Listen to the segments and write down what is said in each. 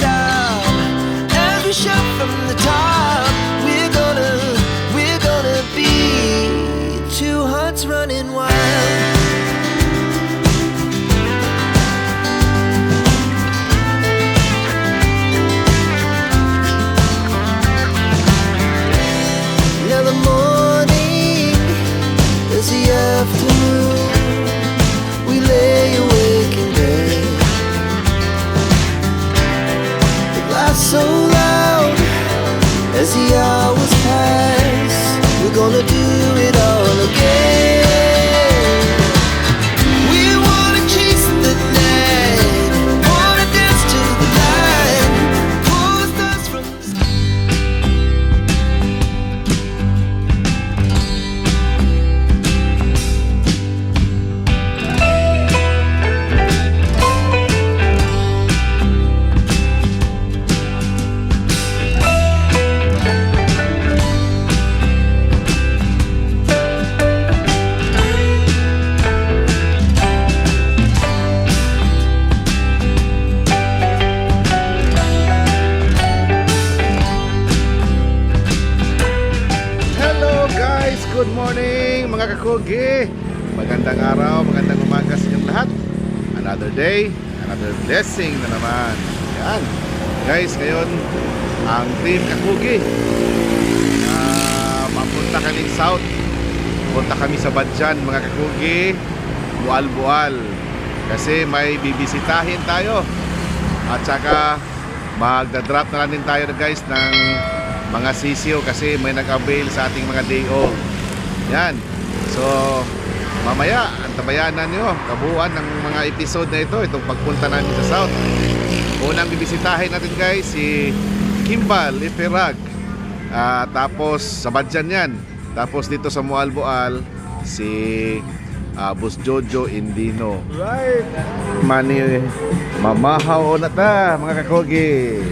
stop. As we shout from the top, day, another blessing na naman. Yan. Guys, ngayon ang team kakugi ah, papunta kaming south. Punta kami sa Badjan mga kakugi. Bual-bual. Kasi may bibisitahin tayo. At saka magdadrop na lang din tayo guys ng mga sisiyo kasi may nag-avail sa ating mga day off. Yan. So, mamaya, antabayanan nyo kabuuan ng mga episode na ito, itong pagpunta namin sa South. Unang bibisitahin natin guys, si Kimbal Iferag. Ah, tapos, sa Badjan yan. Tapos dito sa Mualboal, si ah, Boss Jojo Indino. Right. Mani, mamahaw na ta, mga kakogi.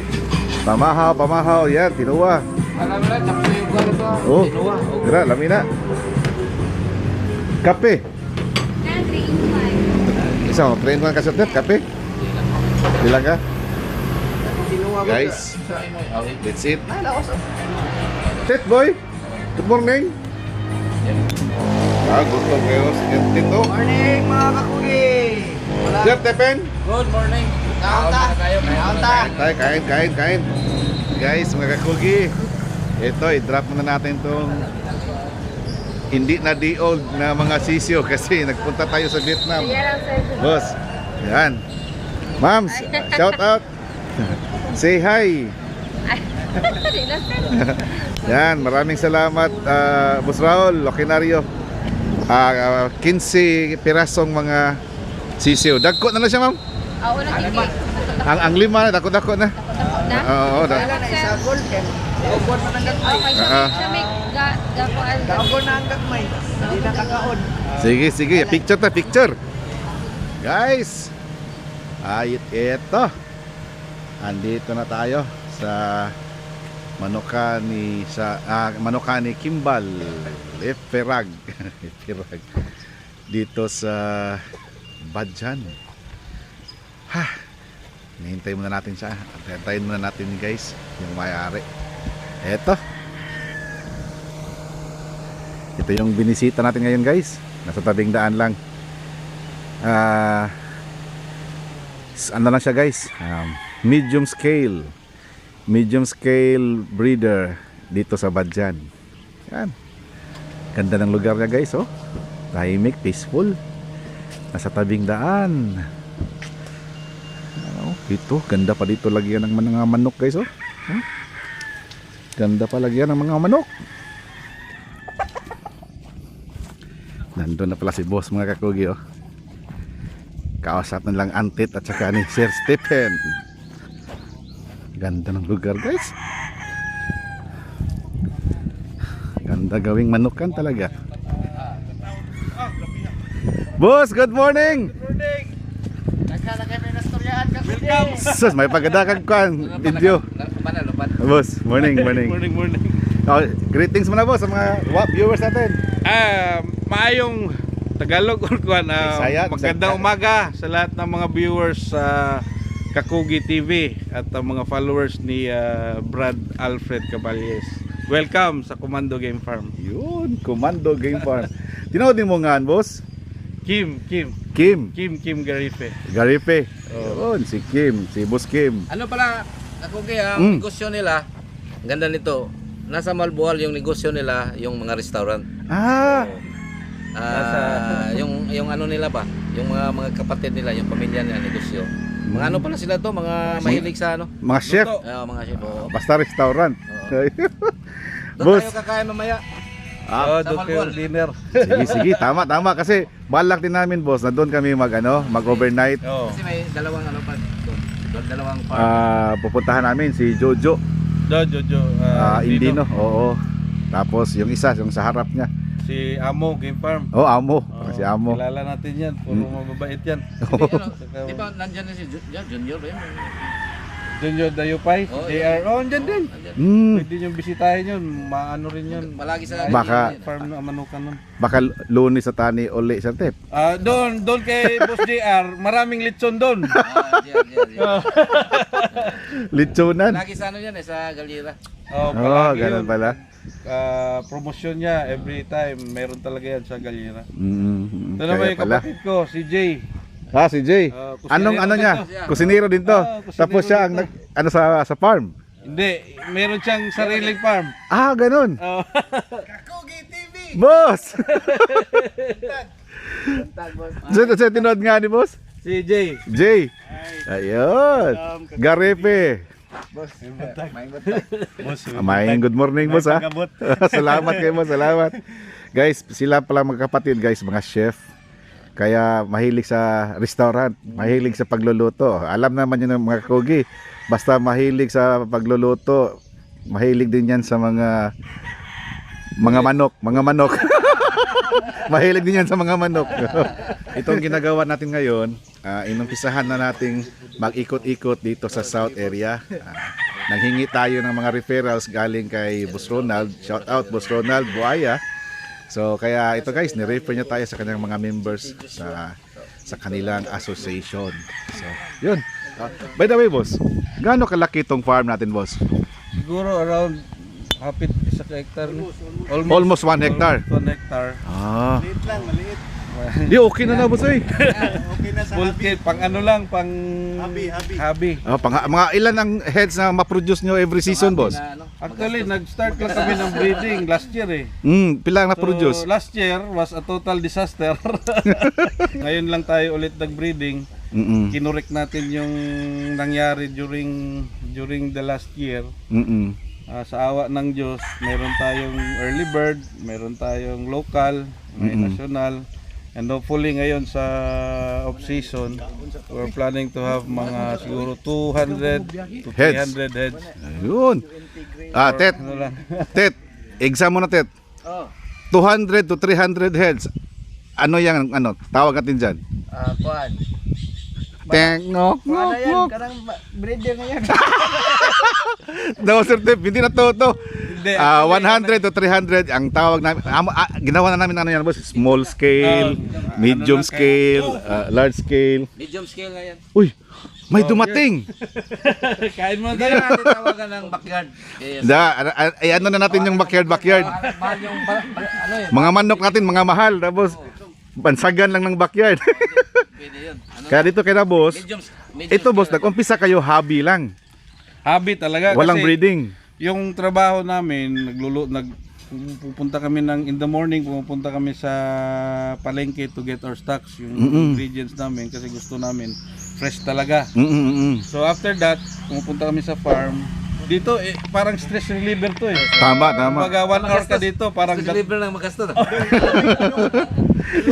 Pamahaw, pamahaw, yan, tinuwa. Alam na, tapos yung gano'n to. Oh, Tinuwa. tira, lamina. Kape. Isa, train ko ka sa tet, kape. Bilang ka? Guys, that's it. Tet boy, good morning. Ah, gusto kayo. Tito. Morning mga kakugi! Sir Tepen. Good morning. Kaon ta. Kaon ta. Kain, kain, kain. Guys, mga kakugi. Ito, i-drop muna natin tong hindi na di old na mga sisyo kasi nagpunta tayo sa Vietnam. Boss, yan. Ma'am, shout out. Say hi. Yan, maraming salamat ah, Boss Raul, Lokinario. Ah, ah, 15 pirasong mga sisiyo. Dagko na na siya, ma'am. Oo, kiki. Ang ang lima, dako-dako na. Na? Oo, da. Wala na isa gold. Kaugod man ang gagmay. Okay, siya Ga, gapuan. Kaugod na ang gagmay. Hindi na kakaon. Sige, sige. Picture ta, picture. Guys, ayit ito. Andito na tayo sa Manokani sa ah, Manokani Kimbal Eferag. Eferag. Dito sa Badjan. Ha. Hinihintay muna natin siya. Hintayin muna natin guys yung may-ari. Eto. Ito yung binisita natin ngayon guys. Nasa tabing daan lang. S- ano lang siya guys? Um, medium scale. Medium scale breeder dito sa Badjan. Yan. Ganda ng lugar niya guys oh. Tahimik, peaceful. Nasa tabing daan. Ano, dito, ganda pa dito lagyan ng mga manok guys oh. Huh? Ganda pa lagyan ng mga manok. Nandun na pala si boss mga kakugi oh. Kausap na lang Antit at saka ni Sir Stephen. Ganda ng lugar guys. Ganda gawing manukan talaga. Boss, good morning! Sus, may pagadakag kuan video. Boss, morning, morning. Morning, morning. Oh, greetings muna boss sa mga viewers natin. Ah, maayong Tagalog or kuan. ah, Bisaya, magandang umaga sa lahat ng mga viewers sa Kakugi TV at ang mga followers ni ah, Brad Alfred Caballes. Welcome sa Commando Game Farm. Yun, Commando Game Farm. Tinawag din mo nga, boss? Kim, Kim, Kim, Kim, Kim Garife. Garipe. Oh. Yun, si Kim, si Boss Kim. Ano pala, ako kaya, Mm. ang negosyo nila, ang ganda nito, nasa Malbual yung negosyo nila, yung mga restaurant. Ah, Ah, yung yung ano nila ba? Yung mga mga kapatid nila, yung pamilya nila negosyo. Mga ano pala sila to, mga mahilig sa ano? mga chef. Luto. Ah, mga chef. oo. Basta restaurant. Doon Boss. tayo kakain mamaya. Ah, sa doon kayo Malbual. dinner. sige, sige, tama, tama. Kasi balak din namin, boss, na doon kami mag, ano, mag-overnight. Oh. Kasi may dalawang ano pa doon. Dalawang farm. Ah, pupuntahan namin si Jojo, Do, Jojo. ah, ah, Indino. Oo. Tapos yung isa, yung sa harap niya. Si Amo Game Farm. Oh, Amo. Oh, si Amo. Kilala natin yan. Puro mababait yan. Hindi, ano, di ba nandyan na si Ju- Ju- Junior? Yun, Junior Dayupay. Oh, JR. Oh, andyan din. nandyan. Hmm, Pwede nyo bisitahin yun. Maano rin yun. Malagi sa Baka- Farm na manukan nun. baka lunes sa tani uli sa tip. Ah, doon, doon kay Boss JR, maraming litson doon. Ah, diyan, diyan, diyan. Litsunan. Lagi sa ano yan eh, sa Galira. Oh, Oh, palagi ganun yun. pala. Ah, promosyon niya every time. Meron talaga yan sa Galira. Mm, Ito naman kaya yung pala. kapatid ko, si Jay. Ah, si Jay. Kusinero Anong ano din niya? to. Kusinero din to. Ah, kusinero Tapos siya ang din nag, ano sa sa farm. Hindi, meron siyang sariling farm. Ah, ganun. Oh. Boss! so, so, tinood nga ni boss? si Jay. Jay. Ayun. Garepe. Ah, Maing good morning boss ha. salamat kayo boss, salamat. Guys, sila pala magkapatid guys, mga chef. Kaya mahilig sa restaurant, mahilig sa pagluluto. Alam naman yun ng mga kogi. Basta mahilig sa pagluluto, mahilig din yan sa mga mga manok, mga manok. mahilig din yan sa mga manok. Itong ginagawa natin ngayon, uh, inumpisahan na nating mag-ikot-ikot dito sa South area. Ah, nanghingi tayo ng mga referrals galing kay Boss Ronald. Shout out Boss Ronald Buaya. So kaya ito guys, ni-refer niya tayo sa kanyang mga members sa sa kanilang association. So, yun. Ah, by the way, boss, gaano kalaki itong farm natin, boss? Siguro around hapit isa ka hectare. no? Almost one hectare. Almost one hectare. Ah. Maliit lang, maliit. Di okay na na, boss eh. Full kit, pang ano lang, pang habi, habi. Ah, pang, mga ilan ang heads na ma-produce nyo every season, boss? Na, ano, Actually, nag-start lang kami ng breeding last year eh. Mm, pila ang na-produce? So, last year was a total disaster. Ngayon lang tayo ulit nag-breeding. Mm-mm. Kinurek natin yung nangyari during during the last year. Mm-mm. Ah, sa awa ng Diyos, meron tayong early bird, meron tayong local, may Mm-mm. national. And hopefully ngayon sa off-season, we're planning to have mga siguro 200 to Heads. 300 heads. Ayun. Ah, Tet, Ano. Tet, exam mo na, Tet. 200 to 300 heads. Ano yan, ano, tawag natin dyan? Ah, kuan. Teng, no? Kuan na yan, karang ba- breeder na yan. No, Sir Tep, hindi na to, to. Hindi, Ah, actually, 100 to 300 ang tawag namin. Amo- ah, ginawa na namin ano yan, boss? Small scale, Ah, medium ano scale, ah, large scale. medium scale na yan. Uy, may Oh, dumating. Kain mo na tayo. na natin tawagan ng backyard. Yes. Da, ah, ah, ay, ano na natin yung backyard, backyard. Ah, mahal yung, ba- ba- ano yun, Mga manok natin, mga mahal. Tapos, bansagan lang ng backyard. pwede yun. Ano, Kaya dito kay na boss, medium, medium ito boss, scale. nag-umpisa kayo hobby lang. Hobby talaga. Walang kasi breeding. Yung trabaho namin, naglulu, nag, pupunta kami ng in the morning, pumupunta kami sa palengke to get our stocks, yung Mm-mm. ingredients namin kasi gusto namin fresh talaga. Mm-mm-mm. So after that, pumupunta kami sa farm. Dito, eh, parang stress reliever to eh. Tama, tama. Kumbaga one hour ka dito, parang Gusto libre lang magasto. no?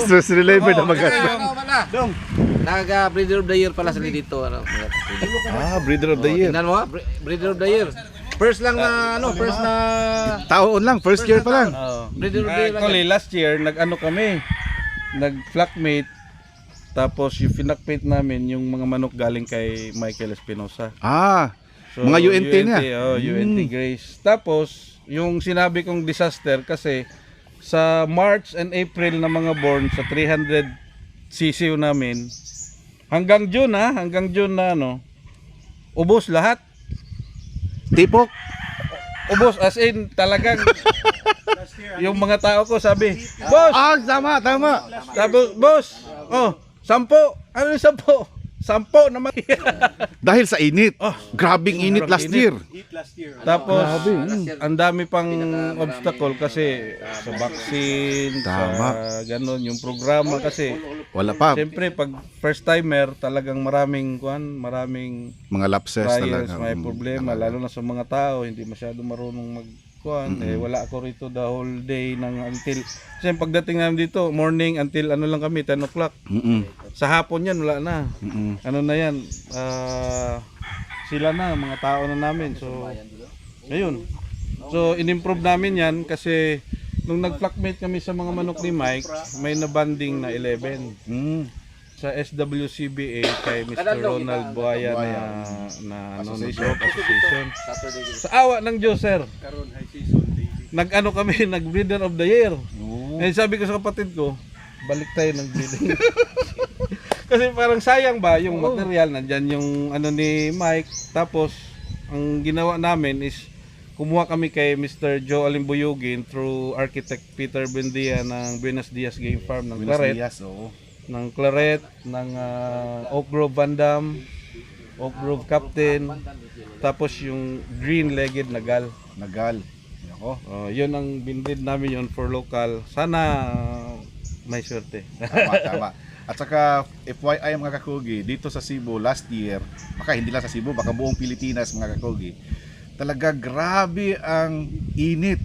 Stress reliever na ano pala? Dong. Naga breeder of the year pala sila dito. Ano. Ah, breeder of the Oh, year. Tingnan mo, ah, bre- breeder of the year. First lang na ano, first na Taon lang, first year pa lang. Oh. Breeder of the year lang Actually, last year, nag-ano kami, nag-flockmate, tapos yung finakmate namin, yung mga manok galing kay Michael Espinosa. Ah, So, Mga UNT na. Oh, UNT Mm. Grace. Tapos, yung sinabi kong disaster kasi sa March and April na mga born sa 300 CCU namin, hanggang June ha, hanggang June na ano, ubos lahat. tipok. Ubos as in talagang yung mga tao ko sabi, Boss, Ah, tama, tama. Tapos, boss, oh, sampo. Ano yung sampo? Sampo naman. Dahil sa init. Grabing init sobrang last year. Tapos, Grabe, mm. ang dami pang obstacle kasi sa vaccine, Tama. sa ganun, yung programa kasi, Wala pa. siyempre, pag first timer, talagang maraming, kuan, maraming Mga lapses trials, talaga. may Mm, problema, lalo na sa mga tao, hindi masyado marunong mag kuan, eh wala ako rito the whole day ng until kasi pagdating namin dito morning until ano lang kami 10 o'clock Mm-mm. sa hapon yan wala na Mm-mm. ano na yan, ah, sila na, mga tao na namin. So, ayun. So, in-improve namin yan kasi nung nag-flockmate kami sa mga manok ni Mike, may nabanding na 11 Mm. Sa SWCBA kay Mr. Ronald Buaya na, na ano, na Association. Sa awa ng Diyos, sir. Nag-ano kami, nag-breeder of the year. Eh, sabi ko sa kapatid ko, balik tayo ng breeding. Kasi parang sayang ba yung material, nandyan yung ano ni Mike. Tapos, ang ginawa namin is kumuha kami kay Mr. Joe Alimbuyugin through architect Peter Bendia ng Buenos Dias Game Farm ng Buenos Claret Dias, oo. Ng Claret, ng ah, Oak Grove Van Dam, Oak Grove Captain, tapos yung green-legged na gal. Nagal. Ako. Oh, yun ang binbid namin yun for local. Sana ah, may swerte. Tama, tama. At saka, FYI mga kakugi, dito sa Cebu last year, baka hindi lang sa Cebu, baka buong Pilipinas mga kakugi, talaga grabe ang init.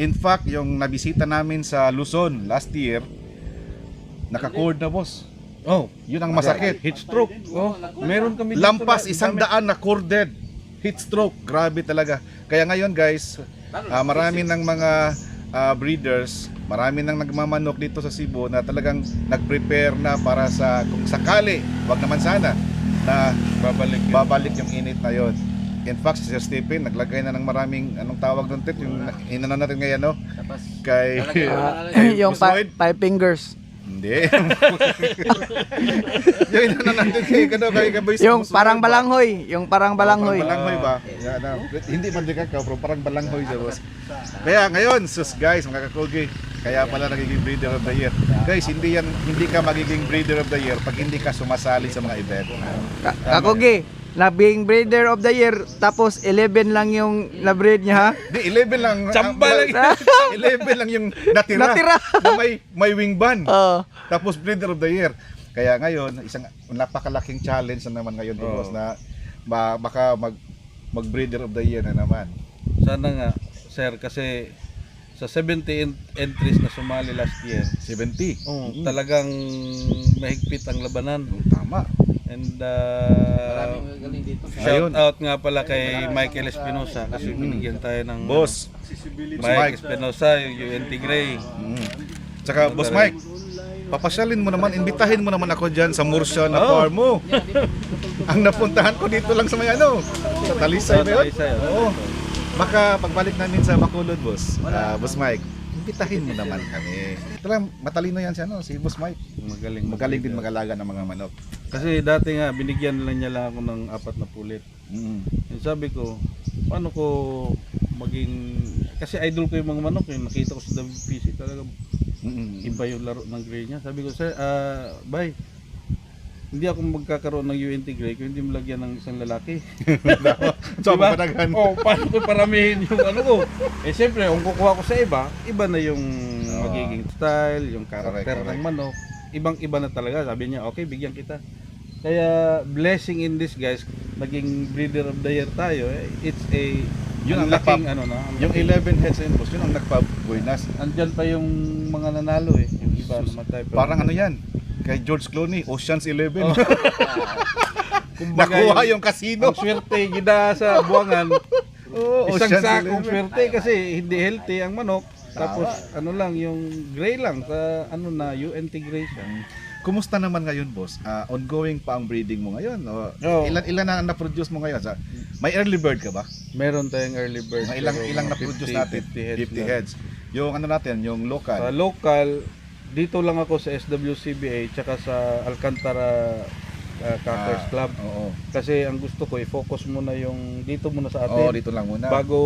In fact, yung nabisita namin sa Luzon last year, naka-cord na boss. oh, Yun ang masakit. heat stroke. Oh, meron kami dito Lampas na- isang daan na corded. Heat stroke. Grabe talaga. Kaya ngayon guys, ah, marami ng mga ah, breeders, marami nang nagmamanok dito sa Cebu na talagang nag-prepare na para sa kung sakali, wag naman sana na babalik. yun. babalik yung init na yon. In fact, si Sir Stephen naglagay na ng maraming anong tawag doon tit yung inano natin ngayon no Tapos, kay yung pa- Busnoid? five fingers. Hindi. yung inano natin kay kano kay kay Yung parang balanghoy. Yung parang balanghoy. Parang balanghoy ba? Yan, na. Hindi man din ka, pero parang balanghoy siya, boss. Kaya ngayon, sus guys, mga kakogi, kaya pala nagiging breeder of the year. Guys, hindi yan hindi ka magiging breeder of the year pag hindi ka sumasali sa mga event. Ka- Kakugi, nabing breeder of the year tapos 11 lang yung na-breed niya ha. Di 11 lang. Ang- lang 11 lang yung natira. Natira. na may may wing ban. Oo. Tapos breeder of the year. Kaya ngayon, isang napakalaking challenge na naman ngayon, Oo. boss, na ba, baka mag mag breeder of the year na naman. Sana nga, sir, kasi sa 70 en- entries na sumali last year, 70. oh, Mm. talagang mahigpit ang labanan. Tama. And uh, maraming magaling dito. shout Ayun. out nga pala kay Michael Espinosa kasi binigyan tayo ng Boss, ano, Mike. Mike Espinosa, yung UNT Gray. Mm. Tsaka, Boss Mike, papasyalin mo naman, imbitahin mo naman ako dyan sa Murcia na Oh. farm mo. Ang napuntahan ko dito lang sa may ano, sa Talisay Sa ba yun? Talisay, oh. Oo. Baka pagbalik namin sa Bacolod, Boss, ah, Boss Mike, imbitahin mo naman kami. Talagang matalino yan si, ano, si Boss Mike. Magaling. Magaling din mag-alaga ng mga manok. Kasi dati nga, binigyan lang niya lang ako ng apat na pulit. Mm. Yung sabi ko, paano ko maging... Kasi idol ko yung mga manok. Yung nakita ko sa WPC talaga Mm. iba yung laro ng gray niya. Sabi ko, sir, ah, bye. Hindi ako magkakaroon ng UNT gray kung hindi mo lagyan ng isang lalaki. So, Diba? papadagan. oh, paano ko paramihin yung ano ko? Eh siyempre, kung kukuha ko sa iba, iba na yung Oo. magiging style, yung karakter correct. ng manok. Ibang-iba na talaga. Sabi niya, okay, bigyan kita. Kaya blessing in this guys, naging breeder of the year tayo. Eh. It's a Yun ang laking nagpa- ano na. ang Yung laking- 11 heads and boss, yun ang nagpa-buenas. Andyan pa yung mga nanalo eh. Yung iba namatay. Pero- Parang ano yan? Kay George Clooney, Ocean's Eleven. Oh. Kumbaga, Nakuha yung casino. Ang swerte, gida sa buwangan. Oo, Isang Ocean's sakong swerte kasi hindi healthy ang manok. Tapos ano lang, yung gray lang sa ano na, yung integration. Kumusta naman ngayon, boss? Ah, ongoing pa ang breeding mo ngayon? O, Oo. Ilan ilan na na-produce mo ngayon? Sa, may early bird ka ba? Meron tayong early bird. Mga ilang pero ilang mga na-produce 50, natin? 50 heads. 50 lang. heads. Yung ano natin, yung Sa local. local, dito lang ako sa SWCBA tsaka sa Alcantara uh, Crackers Ah, Club. Oo. Kasi ang gusto ko, i-focus muna yung dito muna sa Oo, atin. dito lang muna. bago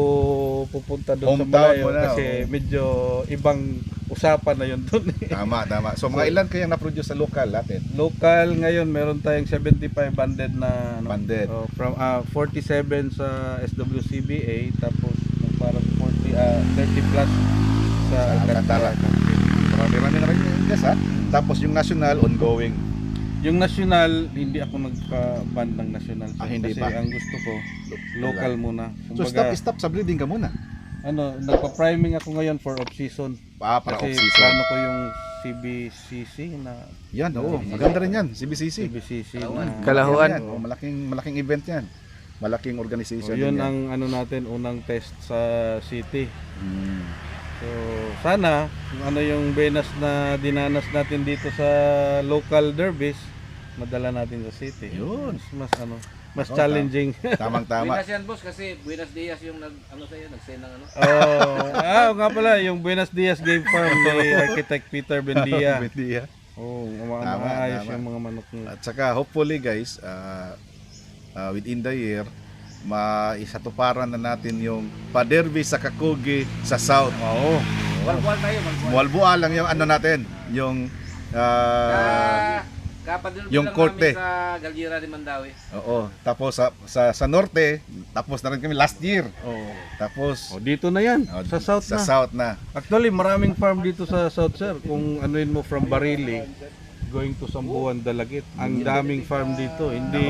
pupunta doon sa malayo mo na, kasi oo. medyo ibang usapan na yun doon eh. Tama, tama. So mga ilan kayang na-produce sa local natin? Local ngayon meron tayong 75 banded na ano, Banded. oh, from ah, 47 sa SWCBA tapos parang 40 ah, 30 plus sa Alcantara. Marami-rami na kayo yes, ha? Tapos yung national, ongoing. Yung national, hindi ako nagka-band ng national. sir. Ah, hindi kasi pa? ang gusto ko, local muna. So stop, stop sa breeding ka muna. ano, nagpa-priming ako ngayon for off-season. Ah, para Kasi off-season. plano ko yung CBCC na Yan, oo. Maganda rin yan, CBCC. CBCC na Kalahuan. Yan, oo, malaking, malaking event yan. Malaking So, organization yun din yan. ang ano natin unang test sa city. Mm. So sana kung ano yung benas na dinanas natin dito sa local derbies madala natin sa city. Yun. Mas, mas ano, mas Oo, challenging. Tamang-tama. Buenas yan boss kasi Buenas Dias yung nag ano sa iyo nag-send ng ano. oh, ah, nga pala yung Buenos Dias Game Farm ni Architect Peter Bendia. Bendia. Oh, mga Tama, maayos tama. yung mga manok niya. At saka hopefully guys, uh, uh, within the year, maisatuparan na natin yung paderby sa Kakugi sa South. Oo. Walwal tayo. Mualbua lang yung ano natin, yung uh, Ka yung korte. sa Galgira de Mandawi. oo. Tapos sa, sa sa norte, tapos na rin kami last year. Oh. Tapos oh, dito na yan. oh, sa south sa na. South na. Actually, maraming farm dito sa South Sir. Kung anuin mo from Barili, going to Sambuan, Dalagit. Ang daming farm dito. Hindi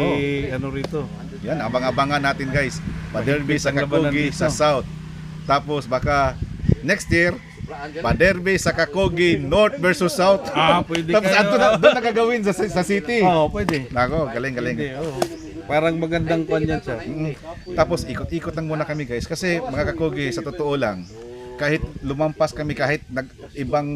ano rito. Yan, abang-abangan natin guys. Paderby sa dito. sa South. Tapos baka next year, Paderby sa Kakugi North versus South. Ah, pwede Tapos kayo. na, doon nakagawin sa, sa city. Oo, pwede. Nako, galing, galing. Hindi, oo. Parang magandang kwan yan sir. Mm. Tapos ikot-ikot lang muna kami guys kasi mga kakugi sa totoo lang kahit lumampas kami kahit nag ibang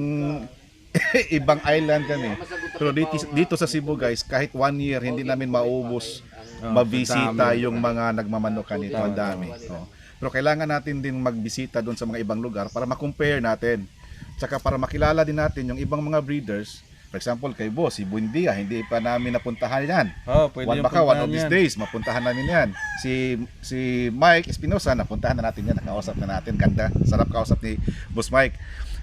ibang island kami pero dito, dito sa Cebu guys kahit one year hindi namin maubos Oh, mabisita yung mga nagmamanokan nito ang dami oh. pero kailangan natin din magbisita doon sa mga ibang lugar para ma-compare natin tsaka para makilala din natin yung ibang mga breeders for example kay Boss si Buendia hindi pa namin napuntahan yan pwede One baka one of these yan. days mapuntahan namin yan. Si si Mike Espinosa napuntahan na natin yan, nakausap na natin. Ganda. Sarap kausap ni Boss Mike.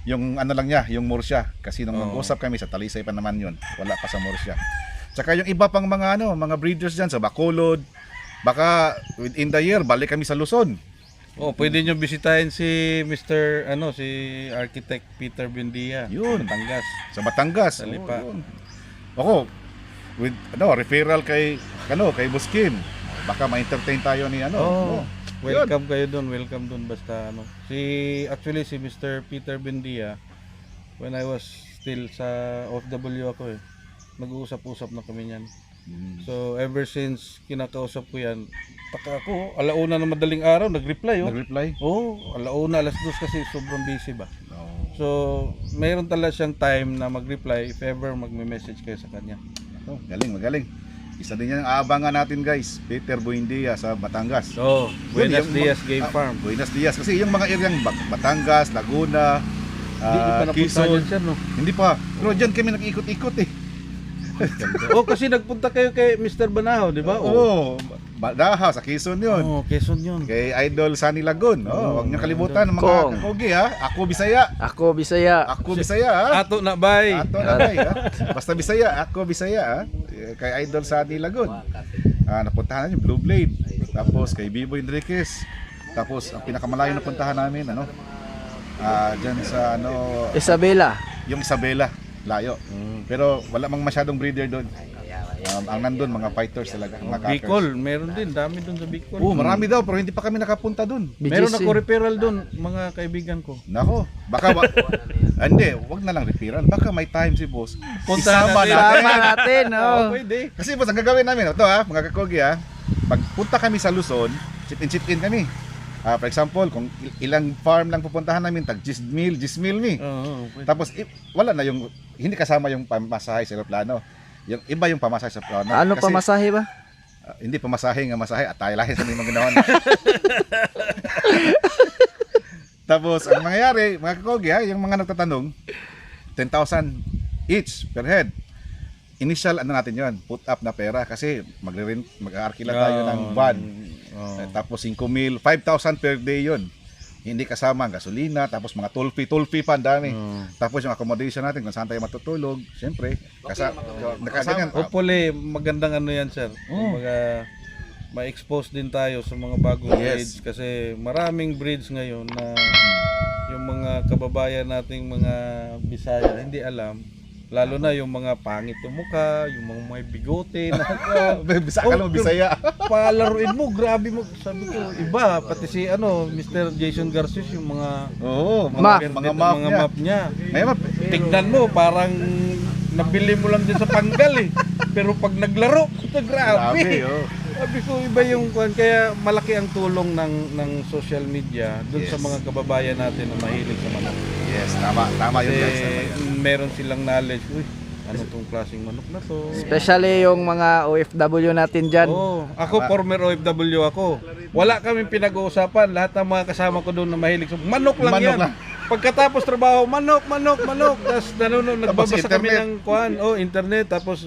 Yung ano lang niya, yung Murcia kasi nung Oo. nag-usap kami sa Talisay pa naman yun. Wala pa sa Murcia. Tsaka yung iba pang mga ano, mga breeders diyan sa Bacolod. Baka within the year balik kami sa Luzon. Oh, pwede nyo bisitahin si Mr. ano, si Architect Peter Bendia. Yun. Batangas. Sa Batangas. Sa Lipa. Yun. Ako with ano, referral kay ano, kay Boss Kim. Baka ma-entertain tayo ni ano. Oh, Oo. welcome kayo doon, welcome doon basta ano. Si actually si Mr. Peter Bendia when I was still sa OFW ako eh. Nag-uusap-usap na kami niyan. Mm. So ever since kinakausap ko yan, taka ako, alauna na madaling araw, nag-reply oh. Nag-reply? Oh, alauna, alas dos kasi sobrang busy ba. Oo. So, mayroon talaga siyang time na mag-reply if ever magme-message kayo sa kanya. Oh, galing, magaling. Isa din yan ang aabangan natin guys. Peter Buendia sa Batangas. So, Buenos Yun, yung Dias Game ah, Farm. Buenos Dias. Kasi yung mga areang Ba- Batangas, Laguna, Hindi ah, pa napunta Quezon. dyan no? Hindi pa. Pero dyan kami nag-ikot-ikot eh. oh, kasi nagpunta kayo kay Mr. Banahaw, di ba? Oo. Badaha, sa Quezon yun. Oh, Quezon yun. Kay Idol Sunny Lagun. Oh, Oo, huwag niyo kalimutan mga Kong. kakogi ha. Ako Bisaya. Ako Bisaya. Ako Bisaya ha. Ato na bay. Ato na bay, ha? Basta Bisaya, ako Bisaya ha. Eh, Kay Idol Sunny Lagun. Ah, napuntahan namin Blue Blade. Tapos kay Bibo Enriquez. Tapos ang pinakamalayo na puntahan namin ano? Ah, diyan sa ano, Isabela. yung Isabela, layo. Mm. Pero wala mang masyadong breeder doon. Um, ang nandun, mga fighters talaga. Mga crackers. Bicol, meron din, dami doon sa Bicol. Oo, marami daw, pero hindi pa kami nakapunta dun. Meron BGC. ako referral doon, mga kaibigan ko. Nako, baka wa- Ah, hindi, wag na lang referral. Baka may time si boss. Puntahan Isama natin. natin. Tama natin, Oh, oh. pwede. Kasi boss, ang gagawin namin, ito ha, mga kakogi ha, pag punta kami sa Luzon, sit-in, sit-in kami. Ah, for example, kung il- ilang farm lang pupuntahan namin, tag 10 mil, 10 mil mi. Oo, pwede. Tapos i- wala na yung, hindi kasama yung pamasahe sa aeroplano. Yung iba yung pamasahe sa plano. Ano Kasi, pamasahe ba? ah, hindi pamasahe nga masahe, at tayo lahi sa mga ginawa Tapos, ang mangyayari, mga kakogi ha, yung mga nagtatanong, 10,000 each per head. Initial, ano natin yon put up na pera kasi magre mag-aarkila tayo ng van. Oo. Eh, Tapos 5 mil, 5,000 per day yon Hindi kasama ang gasolina, tapos mga toll fee, toll fee pa ang dami. Oo. Tapos yung accommodation natin, kung saan tayo matutulog, syempre, kasa, nakaganyan. Hopefully, magandang ano yan, sir. Kumbaga, ma-expose din tayo sa mga bagong Yes. breeds kasi maraming breeds ngayon na yung mga kababayan nating mga Bisaya hindi alam lalo na yung mga pangit yung mukha, yung mga may bigote na Bisa ka lang, Bisaya. palaruin mo, grabe mo. Sabi ko, iba, pati si ano, Mr. Jason Garces, yung mga Oo, Map. mga, mga map mga niya. map niya. May map. Tignan mo, parang nabili mo lang din sa panggal eh. Pero pag naglaro, ito grabe. Grabe, oh. Sabi ko, iba yung kwan. Kaya malaki ang tulong ng ng social media dun sa Yes. mga kababayan natin na mahilig sa manok. Yes, tama, tama yun Kasi guys. tama yun. meron silang knowledge. Uy, ano tong klaseng manok na to? Especially yung mga OFW natin dyan. Oo. ako Tama. former OFW ako. Wala kaming pinag-uusapan. Lahat ng mga kasama ko doon na mahilig sa manok lang Manok yan. lang. Pagkatapos trabaho, manok, manok, manok. Tapos nanonood, Tapos nagbabasa kami internet. ng kuan, oh, internet. Tapos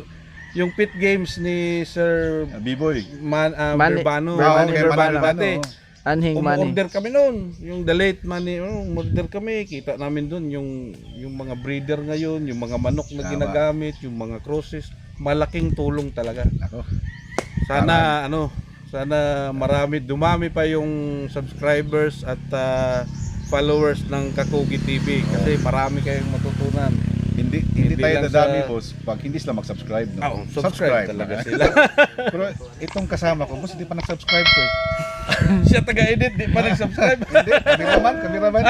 yung pit games ni Sir Ah, B-boy. Man, uh, Mani- Verbano. Ah, okay, Verbano Manny dati. Verbano, Anhing money. Umorder kami noon. Yung the late money, oh, umorder kami. Kita namin doon yung yung mga breeder ngayon, yung mga manok na Tama. ginagamit, yung mga crosses. Malaking tulong talaga. Ako. Sana ano, sana marami dumami pa yung subscribers at ah, followers ng Kakugi TV kasi marami kayong matutunan. Hindi hindi, Hindi tayo dadami sa- boss pag hindi sila mag-subscribe no. Oh, subscribe, talaga sila. Pero itong kasama ko, boss hindi pa nag-subscribe to eh. Siya taga-edit, di pa nag-subscribe. Hindi, kameraman,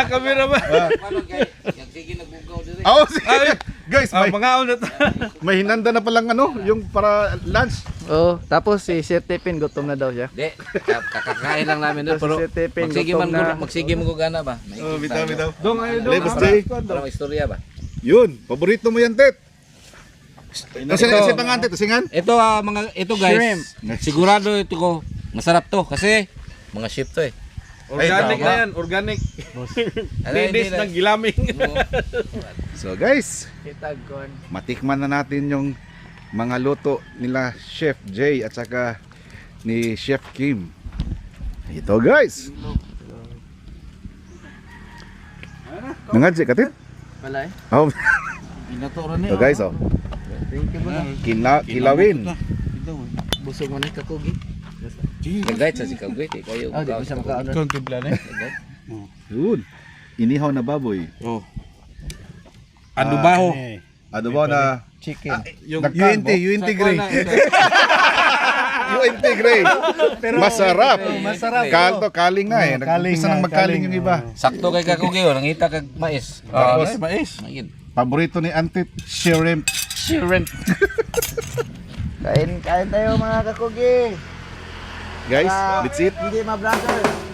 kameraman. ah, guys? Yung sige nagbugaw dito. Oh, sige. Ay, guys, Ah, may, mga una to. may hinanda na palang ano, yung para lunch. Oh, tapos si Sir Tipin gutom na daw siya. Di, ka- kakakain lang namin doon. Pero Si magsige man gutom ko, na. magsige mo ko gana ba? Oh, bitaw, bitaw. Dong, ayo dong. Labels Ah, Day. Para may istorya ba? Yun, paborito mo yan, Tet. Kasi Ito. si pangan, Tet, singan. Ito ah mga ito guys. Sigurado ito ko masarap to kasi mga ship to eh. Organic na yan, organic. Ladies ng gilaming. So guys, matikman na natin yung mga luto nila Chef Jay at saka ni Chef Kim. Ito guys. Nangad si katit? Wala eh. Oh, Binatoro ito guys oh. Thank you ba? Kila, kilawin. Busog mo na kakugi. Nag-guide sa si Kagwit eh. Kayo. Oh, di ko siya maka-order. Ikaw tibla na eh. Yun. Inihaw na baboy. Oh. Ano ba ho? Ano ba na Chicken. Yung UNT, UNT Gray. UNT Gray. Masarap. Masarap. Kalto, kaling na eh. Nag-umpisa nang magkaling yung iba. Sakto kay Kakugi oh, nangita kag mais. Ah, Tapos, mais. Magid. paborito ni Antit, shrimp. Shrimp. Kain, kain tayo mga kakugi. Guys, Ah, that's it. Hindi ma brother.